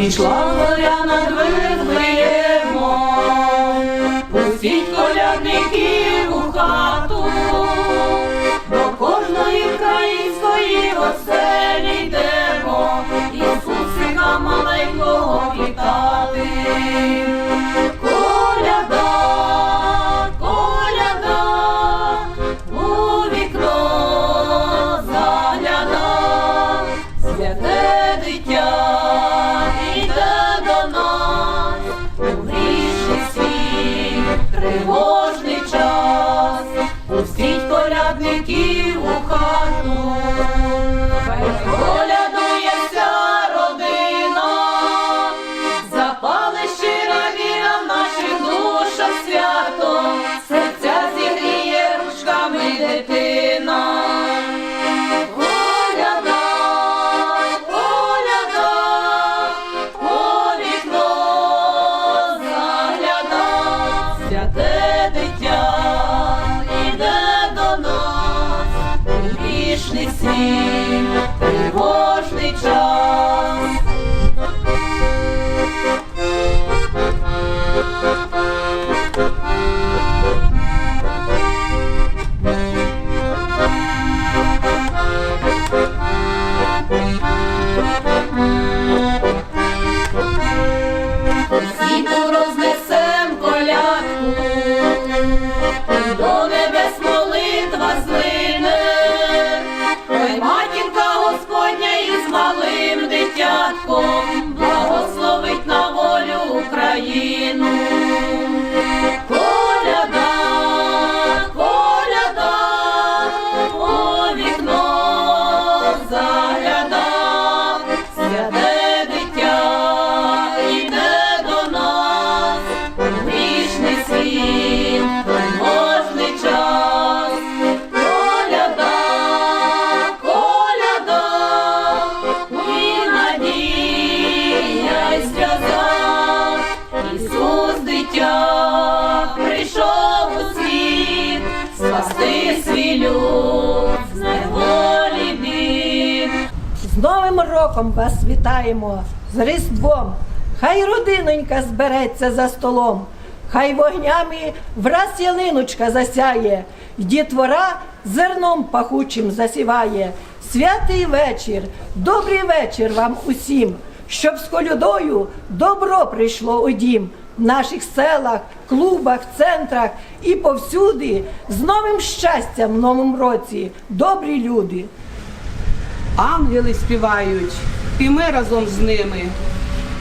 Niet langer aan Новим роком вас вітаємо, з Різдвом. Хай родинонька збереться за столом, хай вогнями враз ялиночка засяє, дітвора зерном пахучим засіває. Святий вечір, добрий вечір вам усім, щоб з колюдою добро прийшло у дім. В наших селах, клубах, центрах і повсюди з новим щастям в новому році, добрі люди ангели співають, і ми разом з ними.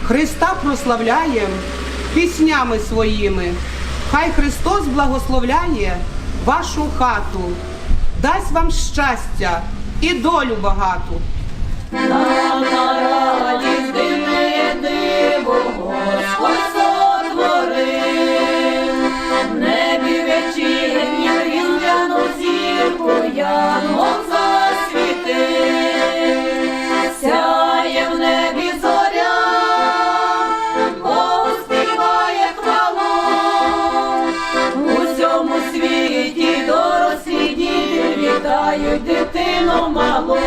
Христа прославляєм піснями своїми. Хай Христос благословляє вашу хату, дасть вам щастя і долю багату. Нам на радість диво Господь Чекають дитину малу.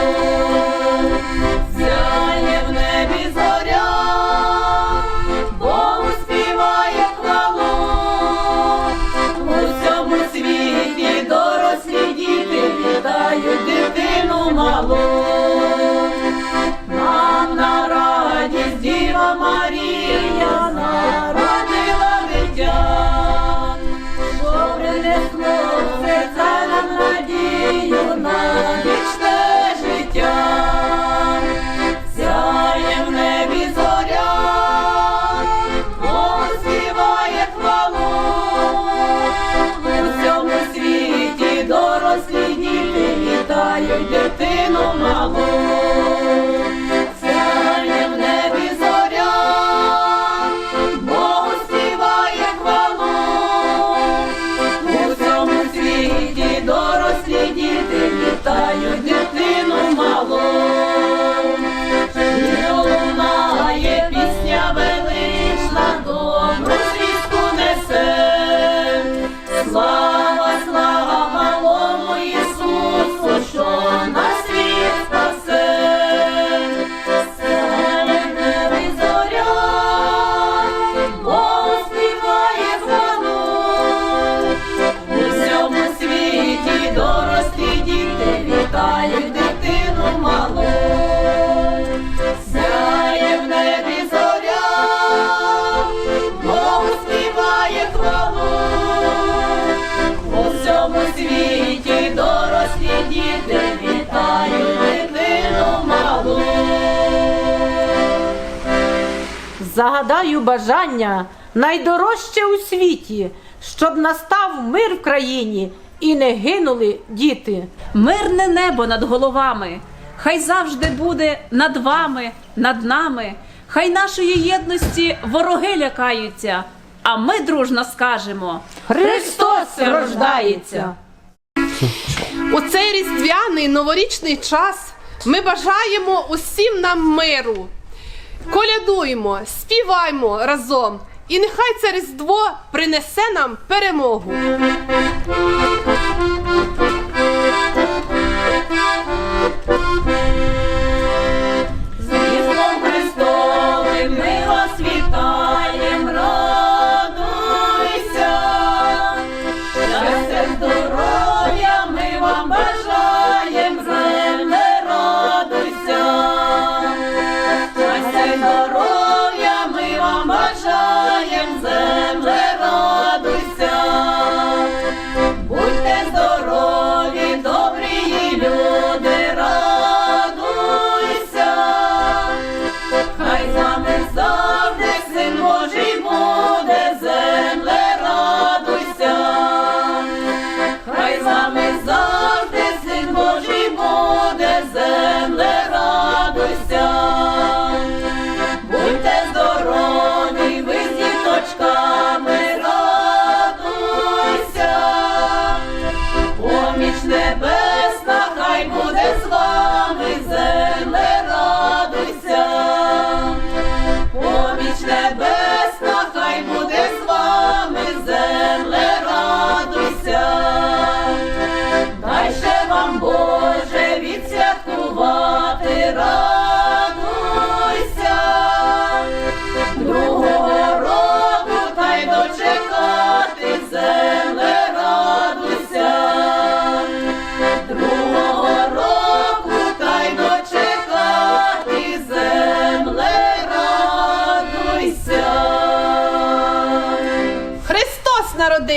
Загадаю бажання найдорожче у світі, щоб настав мир в країні і не гинули діти. Мирне небо над головами, хай завжди буде над вами, над нами. Хай нашої єдності вороги лякаються, а ми дружно скажемо: Христос рождається! У цей різдвяний новорічний час ми бажаємо усім нам миру. Колядуймо, співаймо разом, і нехай це різдво принесе нам перемогу.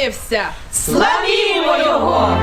втілився. Славімо його!